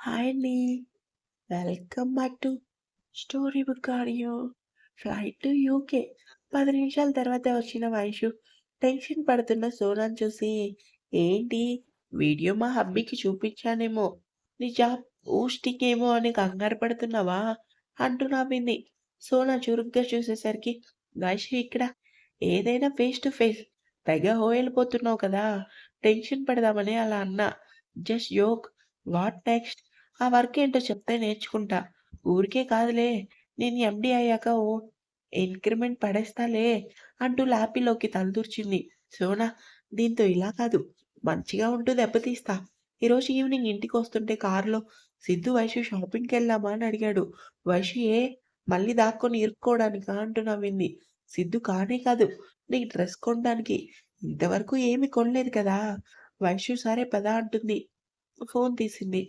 Hi అండి. Welcome back to story book audio. Flight to UK. పది నిమిషాల తర్వాత వచ్చిన వైషు టెన్షన్ పడుతున్న సోనాన్ చూసి, ఏంటి వీడియో మా హబ్బీకి చూపించానేమో, నీ జాబ్ పోస్టింగ్ ఏమో అని కంగారు పడుతున్నావా? అంటూ నవ్వింది. సోనా చురుగ్గా చూసేసరికి, వైషు ఇక్కడ. ఏదైనా ఫేస్ టు ఫేస్. తెగ హోయలిపోతున్నావు కదా! టెన్షన్ పడదామని అలా అన్నా. Just yoke what next? ఆ వర్క్ ఏంటో చెప్తే నేర్చుకుంటా. ఊరికే కాదులే. నేను ఎండి అయ్యాక ఓ ఇంక్రిమెంట్ పడేస్తాలే అంటూ లాపీలోకి తలదూర్చింది. సోనా దీంతో ఇలా కాదు. మంచిగా ఉంటూ దెబ్బతీస్తా. ఈరోజు ఈవినింగ్ ఇంటికొస్తుంటే కారులో సిద్ధు, వైషు షాపింగ్‌కెళ్దామా అని అడిగాడు. వైషు ఏ మళ్ళీ దాక్కొని ఇరుక్కోవడానికా అంటూ నవ్వింది. సిద్ధు కానే కాదు. నీకు డ్రెస్ కొనడానికి. ఇంతవరకు ఏమి కొనలేదు కదా! వైషు సరే పద అంటుంది. ఫోన్ తీసింది.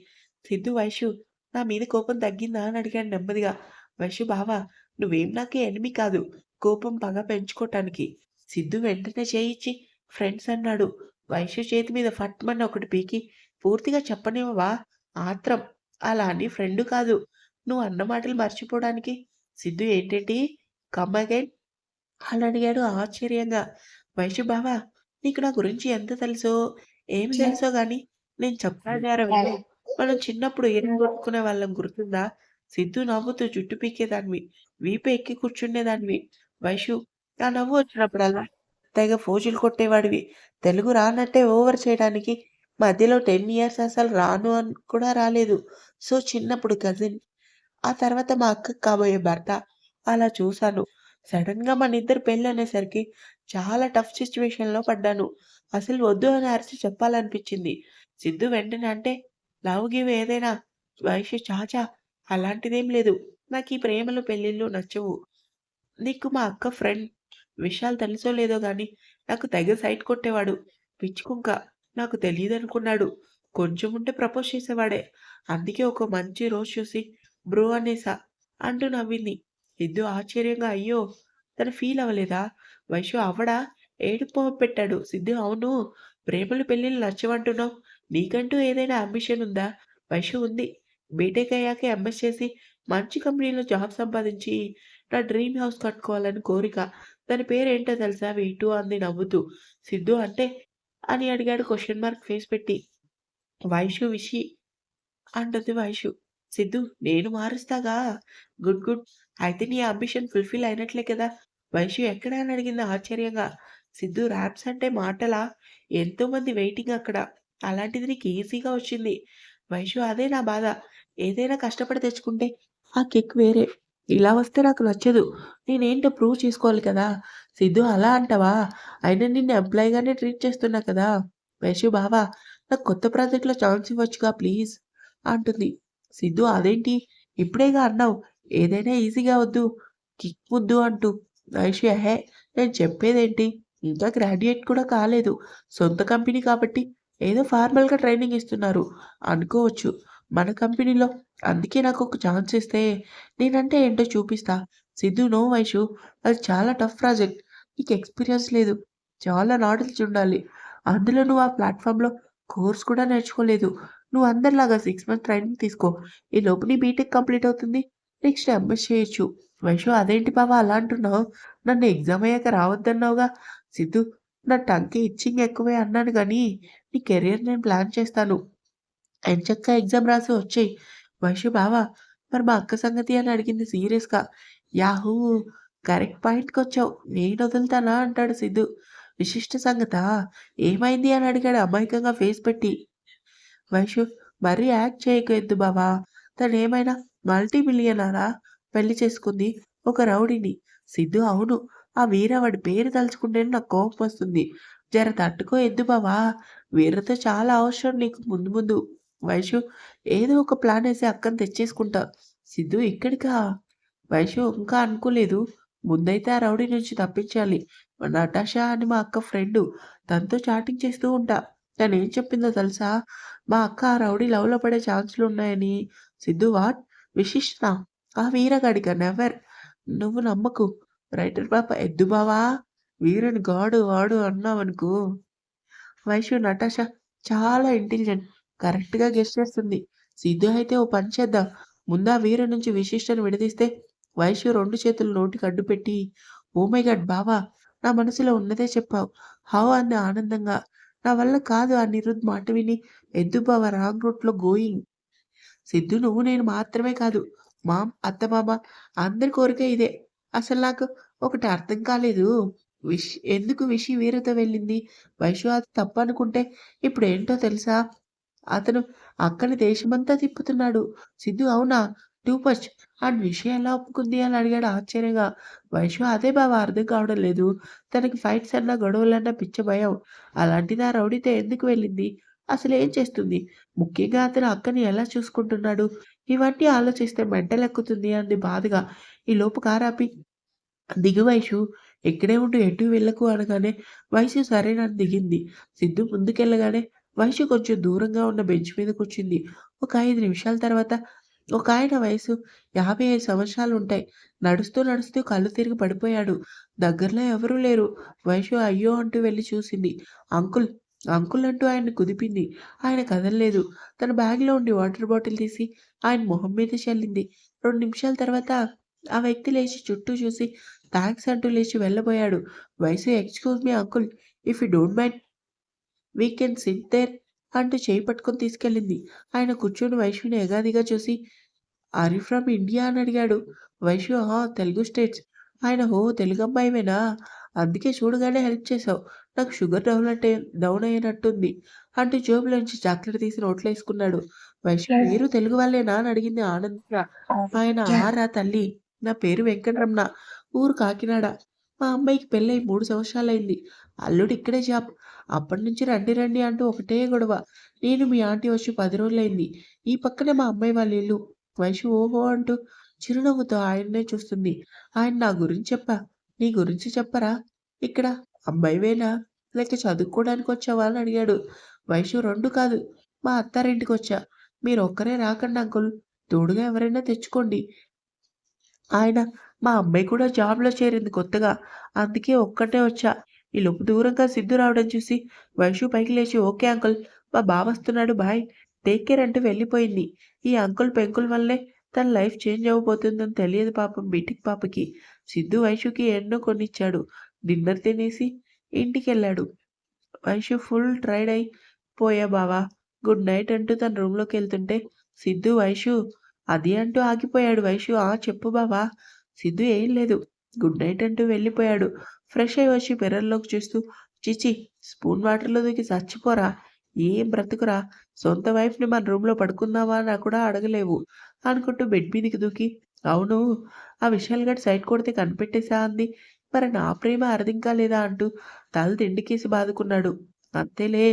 సిద్ధు వైషు నా మీద కోపం తగ్గిందా అని అడిగాడు నెమ్మదిగా. వైషు బావా నువ్వేం నాకు ఎనిమీ కాదు. కోపం, పగ పెంచుకోటానికి. సిద్ధు వెంటనే చేయిచ్చి ఫ్రెండ్స్ అన్నాడు. వైషు చేతి మీద ఫట్మని ఒకటి పీకి పూర్తిగా చెప్పనివ్వవా? ఆత్రం. అలా అని ఫ్రెండు కాదు. నువ్వు అన్న మాటలు మర్చిపోవడానికి. సిద్ధు ఏంటేంటి? Come again? అని అడిగాడు ఆశ్చర్యంగా. వైషు బావా నీకు నా గురించి ఎంత తెలుసో, ఏమి తెలుసో గాని నేను విను. మనం చిన్నప్పుడు ఏం కొట్టుకునేవాళ్ళం గుర్తుందా? సిద్ధు నవ్వుతూ జుట్టు పీకేదానివి. వీపు ఎక్కి కూర్చునేదానివి. వైషు ఆ నవ్వు వచ్చినప్పుడల్లా తెగ ఫోజులు కొట్టేవాడివి. తెలుగు రానట్టే ఓవర్ చేయడానికి మధ్యలో 10 ఇయర్స్ అసలు రాను అని కూడా రాలేదు. సో చిన్నప్పుడు కజిన్. ఆ తర్వాత మా అక్కకి కాబోయే భర్త. అలా చూసాను. సడెన్‌గా మనిద్దరి పెళ్ళనేసరికి చాలా టఫ్ సిట్యుయేషన్‌లో పడ్డాను. అసలు వద్దు అని అరిచి చెప్పాలనిపించింది. సిద్ధు వెంటనే అంటే లవ్ గివ్ ఏదైనా. వైషు చాచా అలాంటిదేం లేదు. నాకు ఈ ప్రేమలు, పెళ్ళిళ్ళు నచ్చవు. నీకు మా అక్క ఫ్రెండ్. విషయాలు తెలుసో లేదో కానీ నాకు తెగ సైట్ కొట్టేవాడు. పిచ్చుకుంక నాకు తెలియదనుకున్నాడు కొంచెం ఉంటే ప్రపోజ్ చేసేవాడే. అందుకే ఒక మంచి రోజు చూసి బ్రో అనేసా అంటూ నవ్వింది. ఇద్దు ఆశ్చర్యంగా అయ్యో! తను ఫీల్ అవ్వలేదా? వైషు అవడా ఏడుపు పెట్టాడు. సిద్ధు అవును. ప్రేమలు, పెళ్ళిళ్ళు నచ్చవంటున్నావు. నీకంటూ ఏదైనా అంబిషన్ ఉందా? వైషు ఉంది. బీటెక్ అయ్యాక ఎంఎస్ చేసి మంచి కంపెనీలో జాబ్ సంపాదించి నా డ్రీమ్ హౌస్ కట్టుకోవాలని కోరిక. దాని పేరేంటో తెలుసా వీటు అంది నవ్వుతూ. సిద్ధు అంటే? అని అడిగాడు క్వశ్చన్ మార్క్ ఫేస్ పెట్టి. వైషు విషి అంటుంది వైషు. సిద్ధు నేను మారుస్తాగా. Good good. అయితే నీ అంబిషన్ ఫుల్‌ఫిల్ అయినట్లే కదా! వైషు ఎక్కడ అని అడిగింది ఆశ్చర్యంగా. సిద్ధు ర్యాప్స్ అంటే మాటలా? ఎంతోమంది వెయిటింగ్ అక్కడ. అలాంటిది నీకు ఈజీగా వచ్చింది. వైషు అదే నా బాధ. ఏదైనా కష్టపడి తెచ్చుకుంటే ఆ కిక్ వేరే. ఇలా వస్తే నాకు నచ్చదు. నేనేంటో ప్రూవ్ చేసుకోవాలి కదా! సిద్ధు అలా అంటావా? అయినా నిన్ను ఎంప్లాయీగానే ట్రీట్ చేస్తున్నా కదా! వైషు బావా నాకు కొత్త ప్రాజెక్ట్‌లో ఛాన్స్ ఇవ్వచ్చుగా ప్లీజ్ అంటుంది. సిద్ధు అదేంటి? ఇప్పుడేగా అన్నావు. ఏదైనా ఈజీగా వద్దు. కిక్ వద్దు అంటూ. వైషు అహే నేను చెప్పేదేంటి? ఇంకా గ్రాడ్యుయేట్ కూడా కాలేదు. సొంత కంపెనీ కాబట్టి ఏదో ఫార్మల్‌గా ట్రైనింగ్ ఇస్తున్నారు అనుకోవచ్చు. మన కంపెనీలో. అందుకే నాకు ఒక ఛాన్స్ ఇస్తే నేనంటే ఏంటో చూపిస్తా. సిద్ధు నో వైషు. అది చాలా టఫ్ ప్రాజెక్ట్. నీకు ఎక్స్‌పీరియన్స్ లేదు. చాలా నాలెడ్జ్ ఉండాలి. అందులో నువ్వు ఆ ప్లాట్ఫామ్లో కోర్స్ కూడా నేర్చుకోలేదు. నువ్వు అందరిలాగా సిక్స్ మంత్స్ ట్రైనింగ్ తీసుకో. ఈ లోపు నీ బీటెక్ కంప్లీట్ అవుతుంది. నెక్స్ట్ ఎంఎస్ చేయొచ్చు. వైషు అదేంటి బావ అలా అంటున్నావు? నన్ను ఎగ్జామ్ అయ్యాక రావద్దన్నావుగా? సిద్ధు నా టంకి ఇచ్చింగ్ ఎక్కువే అన్నాను కానీ నీ కెరీర్ నేను ప్లాన్ చేస్తాను. ఎంచక్కా ఎగ్జామ్ రాసి వచ్చాయి వైషు బావా మరి మా అక్క సంగతి అని అడిగింది సీరియస్‌గా. యాహూ! కరెక్ట్ పాయింట్కి వచ్చావు నేను వదులుతానా అంటాడు సిద్ధు. విశిష్ట సంగత ఏమైంది అని అడిగాడు అమాయకంగా ఫేస్ పెట్టి. వైషు మరీ యాక్ట్ చేయకద్దు బావా తను ఏమైనా మల్టీ మిలియనరా? పెళ్ళి చేసుకుంది. ఒక రౌడీని. సిద్ధు అవును. ఆ వీరవాడి పేరు తలుచుకుంటేనే నాకు కోపం వస్తుంది జర తట్టుకో ఎద్దు బావా. వీరతో చాలా అవసరం నీకు ముందు ముందు. వైషు ఏదో ఒక ప్లాన్ వేసి అక్కని తెచ్చేసుకుంటా. సిద్ధు ఇక్కడికా? వైషు ఇంకా అనుకోలేదు. ముందైతే ఆ రౌడీ నుంచి తప్పించాలి. నటాషా అని మా అక్క ఫ్రెండు. తనతో చాటింగ్ చేస్తూ ఉంటా. ఏం చెప్పిందో తెలుసా? మా అక్క ఆ రౌడీ లవ్‌లో పడే ఛాన్సులు ఉన్నాయని సిద్ధు వాట్? విశిష్ట ఆ వీరగాడిక నెవర్. నువ్వు నమ్మకు. రైటర్ పాప ఎద్దు బావా. వీరని గాడు వాడు అన్నావనుకో. వైశ్యు నటాష చాలా ఇంటెలిజెంట్. కరెక్ట్‌గా గెస్ట్ చేస్తుంది. సిద్ధు అయితే ఓ పని చేద్దాం ముందా వీర నుంచి విశిష్టను విడదీస్తే వైశ్యు రెండు చేతులు నోటికి అడ్డు పెట్టి ఓ మై గడ్ బావా నా మనసులో ఉన్నదే చెప్పావు హౌ అన్న ఆనందంగా నా వల్ల కాదు ఆ నిరుద్ మాట విని ఎద్దు బావ రాంగ్ రూట్లో గోయింగ్ సిద్ధు నువ్వు నేను మాత్రమే కాదు మామ్ అత్తమామ అందరి కోరిక ఇదే అసలు నాకు ఒకటి అర్థం కాలేదు విష్ ఎందుకు విషి వీరతో వెళ్ళింది? వైశ్వ అది తప్పనుకుంటే ఇప్పుడు ఏంటో తెలుసా? అతను అక్కని దేశమంతా తిప్పుతున్నాడు. సిద్ధు అవునా? టూ మచ్ అండ్ విషయం ఎలా ఒప్పుకుంది అని అడిగాడు ఆశ్చర్యంగా. వైశ్వ అదే బాబా అర్థం కావడం లేదు. తనకి ఫైట్స్ అన్నా గొడవలన్నా పిచ్చ భయం. అలాంటిది ఆ రౌడీతో ఎందుకు వెళ్ళింది? అసలు ఏం చేస్తుంది? ముఖ్యంగా అతను అక్కని ఎలా చూసుకుంటున్నాడు? ఇవన్నీ ఆలోచిస్తే మెంటలెక్కుతుంది అంది బాధగా. ఈ లోపు కారాపి దిగు వైషు. ఇక్కడే ఉండు ఎటు వెళ్ళకు అనగానే వయసు సరేనని దిగింది. సిద్ధు ముందుకెళ్ళగానే వయసు కొంచెం దూరంగా ఉన్న బెంచ్ మీద కూర్చుంది ఒక ఐదు నిమిషాల తర్వాత ఒక ఆయన వయసు యాభై ఐదు సంవత్సరాలు ఉంటాయి. నడుస్తూ నడుస్తూ కళ్ళు తిరిగి పడిపోయాడు. దగ్గరలో ఎవరూ లేరు. వయసు అయ్యో అంటూ వెళ్ళి చూసింది. అంకుల్ అంకుల్ అంటూ ఆయన కుదిపింది. ఆయన కదలలేదు. తన బ్యాగ్లో ఉండి వాటర్ బాటిల్ తీసి ఆయన మొహం మీద చల్లింది. రెండు నిమిషాల తర్వాత ఆ వ్యక్తి లేచి చుట్టూ చూసి థ్యాంక్స్ అంటూ లేచి వెళ్ళబోయాడు. వయసు excuse me uncle. If you don't mind we can sit there అంటూ చేయి పట్టుకొని తీసుకెళ్ళింది. ఆయన కూర్చొని వైశ్యుని ఎగాదిగా చూసి ఆర్ యూ ఫ్రమ్ ఇండియా? అని అడిగాడు. వైశ్యు "ఆ, తెలుగు స్టేట్స్. ఆయన హో తెలుగు అమ్మాయివేనా? అందుకే చూడగానే హెల్ప్ చేసావు నాకు షుగర్ డౌన్ అంటే డౌన్ అయినట్టుంది అంటూ జోబులోంచి చాక్లెట్ తీసి నోట్లో వేసుకున్నాడు. వైశ్యు మీరు తెలుగు వాళ్ళేనా? అని అడిగింది ఆనందంగా ఆయన ఆరా తల్లి? నా పేరు వెంకటరమణ. ఊరు కాకినాడ. మా అమ్మాయికి పెళ్ళై మూడు సంవత్సరాలైంది. అల్లుడు ఇక్కడే జాబ్. అప్పటి నుంచి రండి రండి అంటూ ఒకటే గొడవ. నేను మీ ఆంటీ వచ్చి పది రోజులైంది. ఈ పక్కనే మా అమ్మాయి వాళ్ళ ఇల్లు. వైషు ఓహో అంటూ చిరునవ్వుతో ఆయన్నే చూస్తుంది. ఆయన నా గురించి చెప్పా. నీ గురించి చెప్పరా? ఇక్కడ అమ్మాయివేనా లేక చదువుకోవడానికి వచ్చావా అని అడిగాడు. వైషు రెండు కాదు. మా అత్తారింటికి వచ్చా. మీరు ఒక్కరే రాకండి అంకుల్. తోడుగా ఎవరైనా తెచ్చుకోండి. ఆయన మా అమ్మాయి కూడా జాబ్‌లో చేరింది కొత్తగా. అందుకే ఒక్కటే వచ్చా. ఈ లోపు దూరంగా సిద్ధు రావడం చూసి వైషు పైకి లేచి ఓకే అంకుల్ మా బావ వస్తున్నాడు బాయ్. టేక్ కేర్ అంటూ వెళ్ళిపోయింది. ఈ అంకుల్ పెంకుల్ వల్లే తన లైఫ్ చేంజ్ అవ్వబోతుందని తెలియదు పాపం బీటిక్ పాపకి. సిద్ధు వైషుకి ఎన్నో కొనిచ్చాడు. డిన్నర్ తినేసి ఇంటికెళ్ళాడు. వైషు ఫుల్ ట్రైడ్ అయి పోయా బావా! గుడ్ నైట్ అంటూ తన రూమ్‌లోకెళ్తుంటే సిద్ధు వైషు అది అంటూ ఆగిపోయాడు వైషు ఆ! చెప్పు బావా! సిద్ధు ఏం లేదు. గుడ్ నైట్ అంటూ వెళ్ళిపోయాడు. ఫ్రెష్ అయ్యి వచ్చి మిర్రర్‌లోకి చూస్తూ ఛీ! స్పూన్ వాటర్‌లో దూకి చచ్చిపోరా! ఏం బ్రతుకురా! సొంత వైఫ్‌ని మన రూమ్‌లో పడుకుందామా అని కూడా అడగలేవు అనుకుంటూ బెడ్ మీదకి దూకి అవును ఆ విశాల్ గాడు సైట్ కొడితే కనిపెట్టేసా అంది. మరి నా ప్రేమ అర్థింకా లేదా అంటూ తల తిండికేసి బాదుకున్నాడు. అంతేలే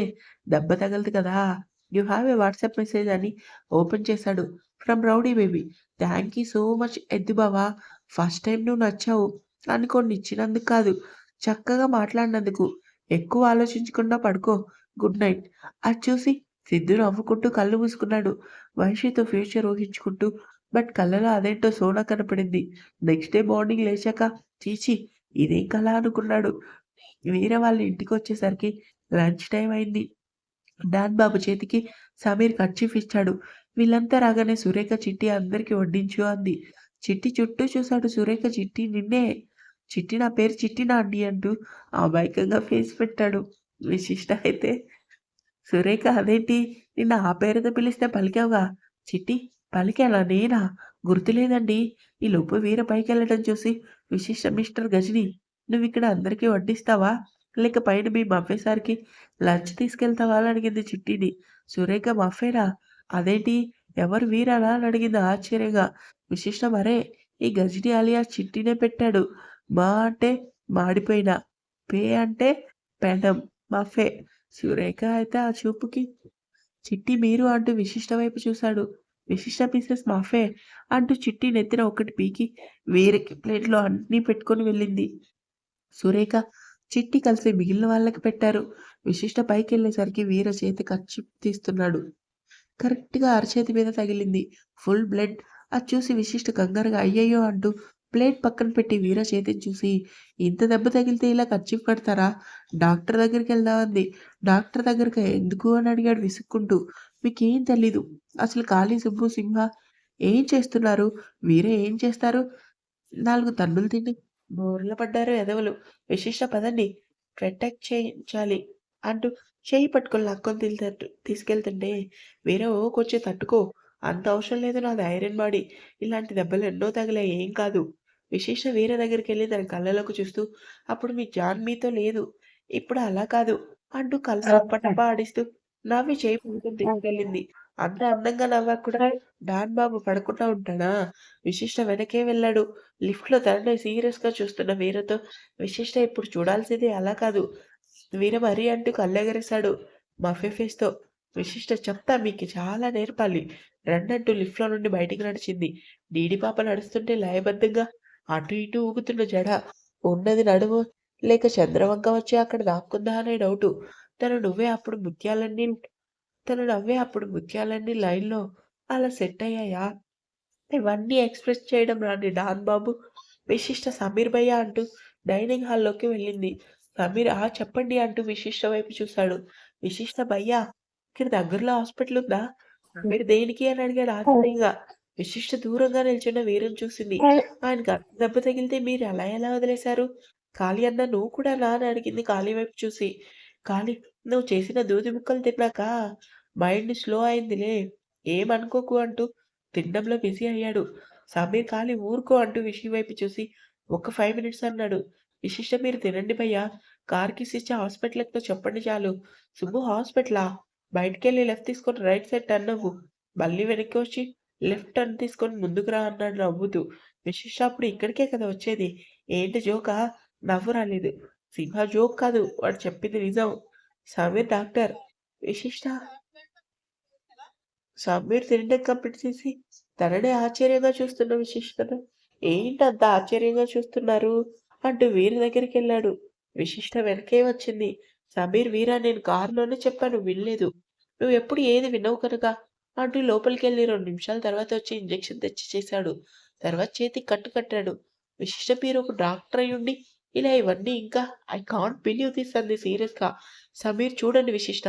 దెబ్బ తగలదు కదా! You have a WhatsApp message అని ఓపెన్ చేశాడు. From rowdy baby. Thank you so much ఎద్దు బావా! ఫస్ట్ టైం నువ్వు నచ్చావు. అనుకోండి ఇచ్చినందుకు కాదు. చక్కగా మాట్లాడినందుకు. ఎక్కువ ఆలోచించకుండా పడుకో. Good night. అది చూసి సిద్ధు నవ్వుకుంటూ కళ్ళు మూసుకున్నాడు. వైషితో ఫ్యూచర్ ఊహించుకుంటూ. బట్ కళ్ళలో అదేంటో సోనా కనపడింది. నెక్స్ట్ డే మార్నింగ్ లేచాక చీచి ఇదేం కళ అనుకున్నాడు. వేరే వాళ్ళ ఇంటికి వచ్చేసరికి లంచ్ టైం అయింది. డాన్ బాబు చేతికి సమీర్ కర్చీఫ్ ఇచ్చాడు. వీళ్ళంతా రాగానే సురేఖ చిట్టి అందరికీ వడ్డించు అంది. చిట్టి చుట్టూ చూశాడు సురేఖ చిట్టి నిన్నే. చిట్టి నా పేరు చిట్టినా అండి అంటూ అమాయకంగా ఫేస్ పెట్టాడు. విశిష్ట అయితే సురేఖ అదేంటి నిన్న ఆ పేరుతో పిలిస్తే పలికావుగా. చిట్టి పలికానా నేనా? ఈ లోపు వీర పైకెళ్ళడం చూసి విశిష్ట మిస్టర్ గజని నువ్వు ఇక్కడ అందరికీ వడ్డిస్తావా? లేక పైన మీ మఫేసారికి లంచ్ తీసుకెళ్తావా అని అడిగింది చిట్టిని. సురేఖ మఫేనా? అదేంటి ఎవరు వీరానా? అని అడిగింది ఆశ్చర్యంగా. విశిష్ట మరే ఈ గజని అలియా చిట్టినే పెట్టాడు. మా అంటే మాడిపోయిన, పే అంటే పెనం, మఫే. సురేఖ అయితే ఆ చూపుకి చిట్టి మీరు అంటూ విశిష్ట వైపు చూశాడు. విశిష్ట మిసెస్ మఫే అంటూ చిట్టి నెత్తిన ఒకటి పీకి వీరికి ప్లేట్‌లో అన్నీ పెట్టుకొని వెళ్ళింది. సురేఖ, చిట్టి కలిసి మిగిలిన వాళ్ళకి పెట్టారు. విశిష్ట పైకి వెళ్ళేసరికి వీర చేతి కర్చీఫ్ తీస్తున్నాడు. కరెక్ట్‌గా అరచేతి మీద తగిలింది. Full blood. అది చూసి విశిష్ట కంగారుగా అయ్యయ్యో అంటూ ప్లేట్ పక్కన పెట్టి వీర చేతిని చూసి ఇంత దెబ్బ తగిలితే ఇలా ఖర్చు కడతారా? డాక్టర్ దగ్గరికి వెళ్దామంది డాక్టర్ దగ్గరికి ఎందుకు అని అడిగాడు విసుక్కుంటూ. మీకేం తెలీదు. అసలు ఖాళీ సుబ్బు, సింహ ఏం చేస్తున్నారు? వీరే ఏం చేస్తారు? నాలుగు తన్నులు తిని బోర్ల పడ్డారు ఎదవలు. విశిష్ట పదండి ప్రొటెక్ట్ చేయించాలి అంటూ చెయ్యి పట్టుకొని లాక్కొని తీసుకెళ్తుంటే వీర ఓ కొంచెం తట్టుకో. అంత అవసరం లేదు నాది ఐరన్ బాడీ. ఇలాంటి దెబ్బలు ఎన్నో తగిలాయి ఏం కాదు. విశిష్ట వీర దగ్గరికెళ్ళి తన కళ్ళలోకి చూస్తూ అప్పుడు మీ జాన్ మీతో లేదు. ఇప్పుడు అలా కాదు అంటూ కళ్ళు ఆడిస్తూ నవ్వి చేయి పట్టుకొని తీసుకెళ్ళింది. అంత అందంగా నవ్వాక కూడా డాన్ బాబు పడకుండా ఉంటాడా? విశిష్ట వెనకే వెళ్ళాడు. లిఫ్ట్‌లో తననే సీరియస్‌గా చూస్తున్న వీరతో విశిష్ట ఇప్పుడు చూడాల్సింది అలా కాదు. వీరమరీ అంటూ కళ్ళెగరేశాడు మఫీ ఫేస్‌తో. విశిష్ట చెప్తా మీకు చాలా నేర్పాలి. రండంటూ లిఫ్ట్‌లో నుండి బయటికి నడిచింది. డీడీ పాప నడుస్తుంటే లయబద్ధంగా అటు ఇటు ఊగుతున్న జడ. ఉన్నది నడుము లేక చంద్రవంక వచ్చి అక్కడ దాక్కుందా అనే డౌటు. తను నువ్వే అప్పుడు ముత్యాలన్నీ తను నవ్వే అప్పుడు ముత్యాలన్నీ లైన్‌లో అలా సెట్ అయ్యాయా? ఇవన్నీ ఎక్స్‌ప్రెస్ చేయడం రాని డాన్ బాబు విశిష్ట సమీర్ భయ్యా అంటూ డైనింగ్ హాల్‌లోకి వెళ్ళింది. సమీర్ ఆ! చెప్పండి అంటూ విశిష్ట వైపు చూశాడు. విశిష్ట భయ్యా ఇక్కడ దగ్గరలో హాస్పిటల్ ఉందా? సమీర్ దేనికి అని అడిగాడు ఆశ్చర్యంగా. విశిష్ట దూరంగా నిల్చున్న వీరుని చూసింది. ఆయనకి అంత దెబ్బ తగిలితే మీరు అలా ఎలా వదిలేశారు? కాళీ అన్నా నువ్వు కూడానా అని అడిగింది కాళీ వైపు చూసి. కాళీ నువ్వు చేసిన దూది ముక్కలు తిన్నాక మైండ్ స్లో అయిందిలే. ఏమనుకోకు అంటూ తినడంలో బిజీ అయ్యాడు. సమీర్ కాళీ ఊరుకో అంటూ విషి వైపు చూసి ఒక్క 5 మినిట్స్ అన్నాడు. విశిష్ట మీరు తినండి భయ్యా. కార్ కీస్ హాస్పిటల్తో హాస్పిటల్ చెప్పండి చాలు. సుబ్బు హాస్పిటలా? బయటికెళ్ళి లెఫ్ట్ తీసుకొని రైట్ సైడ్ టర్న్ అవ్వు. మళ్ళీ వెనక్కి వచ్చి లెఫ్ట్ టర్న్ తీసుకొని ముందుకు రా అన్నాడు నవ్వుతూ. విశిష్ట అప్పుడు ఇక్కడికే కదా వచ్చేది. ఏంటి జోకా? నవ్వు రాలేదు. సింహ జోక్ కాదు. వాడు చెప్పింది నిజం. సమీర్ డాక్టర్. విశిష్ట సమీర్ తినడం కంప్లీట్ చేసి తననే ఆశ్చర్యంగా చూస్తున్న విశిష్టను ఏంటంత ఆశ్చర్యంగా చూస్తున్నారు? అంటూ వీరి దగ్గరికెళ్ళాడు. విశిష్ట వెనకే వచ్చింది. సమీర్ వీరా నేను కారులోనే చెప్పాను వినలేదు. నువ్వు ఎప్పుడు ఏది వినవు కనుక అంటూ లోపలికెళ్ళి రెండు నిమిషాల తర్వాత వచ్చి ఇంజెక్షన్ తెచ్చి చేశాడు. తర్వాత చేతికి కట్టు కట్టాడు. విశిష్ట మీరు ఒక డాక్టర్ అయ్యుండి ఇలా ఇవన్నీ ఇంకా ఐ కాంట్ బిలీవ్ దిస్ అంది సీరియస్‌గా. సమీర్ చూడండి విశిష్ట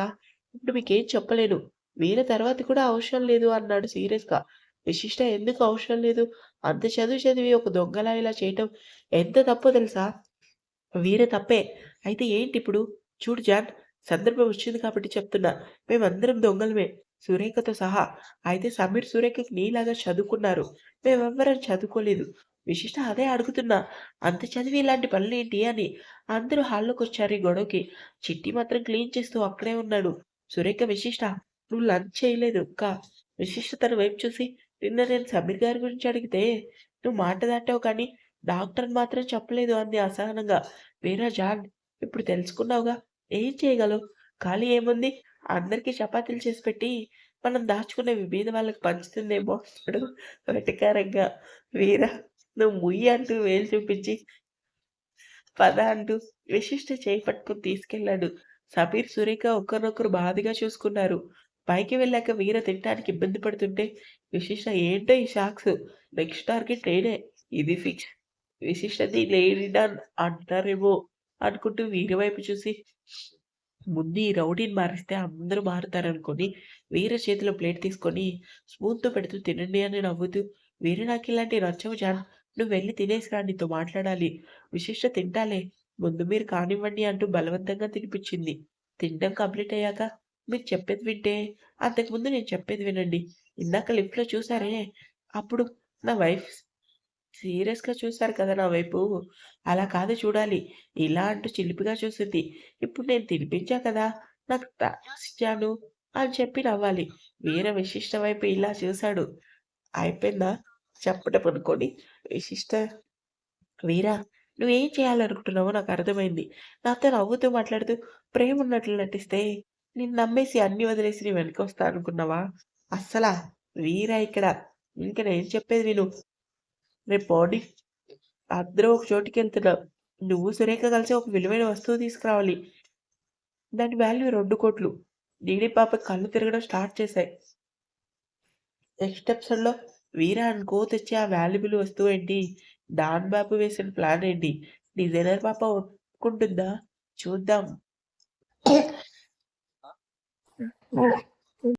ఇప్పుడు మీకేం చెప్పలేను. వీర తర్వాత కూడా అవసరం లేదు అన్నాడు సీరియస్‌గా. విశిష్ట ఎందుకు అవసరం లేదు? అంత చదువు చదివి ఒక దొంగలా ఇలా చేయటం ఎంత తప్పో తెలుసా? వీర తప్పే. అయితే ఏంటి ఇప్పుడు చూడు జాన్ సందర్భం వచ్చింది కాబట్టి చెప్తున్నా. మేమందరం దొంగలమే. సురేఖతో సహా. అయితే సమీర్, సురేఖకి నీలాగా చదువుకున్నారు. మేమెవ్వరం చదువుకోలేదు. విశిష్ట అదే అడుగుతున్నా. అంత చదివి ఇలాంటి పనులేంటి అని. అందరూ హాల్లోకి వచ్చారు ఈ గొడవకి. చిట్టి మాత్రం క్లీన్ చేస్తూ అక్కడే ఉన్నాడు. సురేఖ విశిష్ట నువ్వు లంచ్ చేయలేదు ఇంకా. విశిష్ట తన వైపు చూసి నిన్న నేను సమీర్ గారి గురించి అడిగితే నువ్వు మాట దాటావు కానీ డాక్టర్ మాత్రం చెప్పలేదు అంది అసహనంగా. వేరా జాన్ ఇప్పుడు తెలుసుకున్నావుగా ఏం చేయగలవు? ఖాళీ ఏముంది? అందరికీ చపాతీలు చేసి పెట్టి మనం దాచుకునేవి బీద వాళ్ళకి పంచుతుందేమో అన్నాడు వెటకారంగా. వీరా నువ్వు ముయ్యి అంటూ వేలు చూపించి పద అంటూ విశిష్ట చేయి తీసుకెళ్ళాడు తీసుకెళ్ళాడు. సమీర్, సురేఖ ఒకరినొకరు బాధగా చూసుకున్నారు. పైకి వెళ్ళాక వీర తినడానికి ఇబ్బంది పడుతుంటే విశిష్ట ఏంటో ఈ షాక్స్ నెక్స్ట్ టార్గెట్ నేనే. ఇది ఫిక్స్. విశిష్టది లేడీ డాన్ అంటారేమో అనుకుంటూ వీర వైపు చూసి ముందు ఈ రౌడీని మారిస్తే అందరూ మారుతారనుకొని వీర చేతిలో ప్లేట్ తీసుకొని స్పూన్‌తో పెడుతూ తినండి అని నవ్వుతూ వీర ఇలాంటి నచ్చవు జాన్. నువ్వు వెళ్ళి తినేసిరా నీతో మాట్లాడాలి. విశిష్ట తింటాలే. ముందు మీరు కానివ్వండి అంటూ బలవంతంగా తినిపించింది. తినడం కంప్లీట్ అయ్యాక మీరు చెప్పేది వింటే అంతకుముందు నేను చెప్పేది వినండి. ఇందాక లిఫ్ట్‌లో చూసారే అప్పుడు నా వైఫ్ సీరియస్‌గా చూశారు కదా నా వైపు. అలా కాదు చూడాలి. ఇలా అంటూ చిలిపిగా చూసింది. ఇప్పుడు నేను తినిపించా కదా! నాకు థాంక్స్ అని చెప్పి నవ్వాలి. వీర విశిష్ట వైపు ఇలా చూశాడు అయిపోయిందా చెప్పడం అనుకోని విశిష్ట వీరా నువ్వేం చేయాలనుకుంటున్నావో నాకు అర్థమైంది. నాతో నవ్వుతూ మాట్లాడుతూ ప్రేమున్నట్లు నటిస్తే నిన్ను నమ్మేసి అన్ని వదిలేసి నీ వెనకొస్తా అనుకున్నావా? అస్సలా వీరా ఇక్కడ. ఇంకా నేను చెప్పేది విను. రేపు మార్నింగ్ అందరం ఒక చోటికెళ్తున్నాం. నువ్వు, సురేఖ కలిసి ఒక విలువైన వస్తువు తీసుకురావాలి. దాని వాల్యూ 2,00,00,000 డీడీ పాప కళ్ళు తిరగడం స్టార్ట్ చేశాయి. నెక్స్ట్ ఎపిసోడ్‌లో వీరా అనుకో తెచ్చి ఆ వాల్యుబుల్ వస్తువేంటి? డాన్ బాబు వేసిన ప్లాన్ ఏంటి? డిజైనర్ పాప ఒప్పుకుంటుందా? చూద్దాం. Oh.